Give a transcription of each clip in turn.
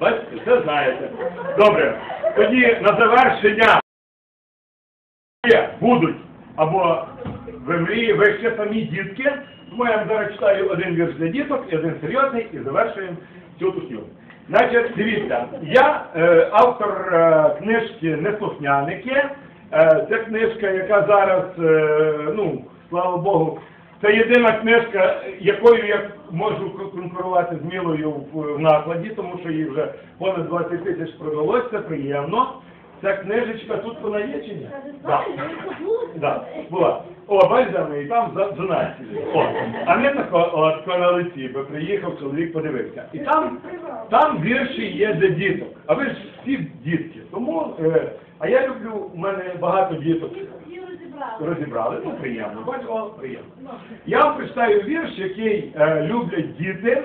Бачите, це знаєте. Добре. Тоді на завершення будуть або ви мрії, ви ще самі дітки. Тому я зараз читаю один вірш для діток і один серйозний, і завершуємо цю тусню. Значить, дивіться, я е, автор е, книжки Неслухняники. Е, це книжка, яка зараз, е, ну, слава Богу, це єдина книжка, якою я можу конкурувати з Мілою в, накладі, тому що їй вже понад 20 тисяч продалося, це приємно. Ця книжечка тут вона є чи ні? Да, була. О, бачите, і там за 12. О, а тако, от на лиці, бо приїхав чоловік, подивився. І там, там вірші є для діток. А ви ж всі дітки. Тому, е, а я люблю, у мене багато діток розібрали. Ну, приємно. Бачите, приємно. Я вам прочитаю вірш, який е, люблять діти,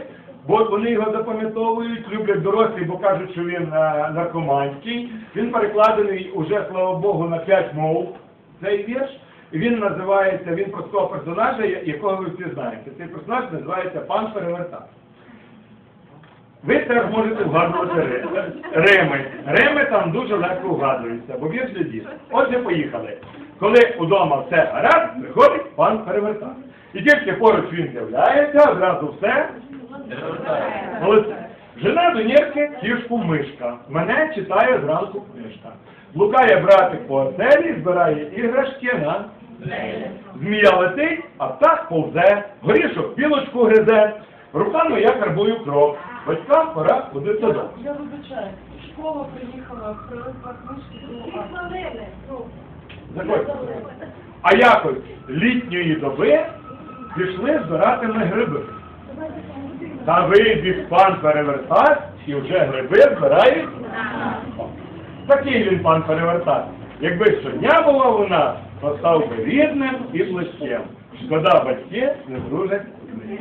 бо вони його запам'ятовують, люблять дорослі, бо кажуть, що він е, наркоманський. Він перекладений уже, слава Богу, на п'ять мов. Цей вірш. Він називається, він про такого персонажа, якого ви всі знаєте. Цей персонаж називається пан Перевертач. Ви теж можете вгадувати ри- рими. Рими там дуже легко вгадуються, бо для дітей. Отже, поїхали. Коли удома все гаразд, приходить пан перевертач. І тільки поруч він з'являється, одразу все. Молодці. Жена до нірки кішку мишка. Мене читає зранку книжка. Блукає братик по оселі, збирає іграшки на Змія летить, а птах повзе, горішок білочку гризе, руками я карбую кров. Батькам пора ходити додому. Я вибачаю. Школа приїхала, привезла книжки Заходьте. А якось літньої доби пішли збирати ми гриби. Та вибіг пан перевертач і вже гриби збирають. Такий він пан перевертач. Якби щодня була у нас, то став би рідним і близьким. Шкода батьки не дружать з ним.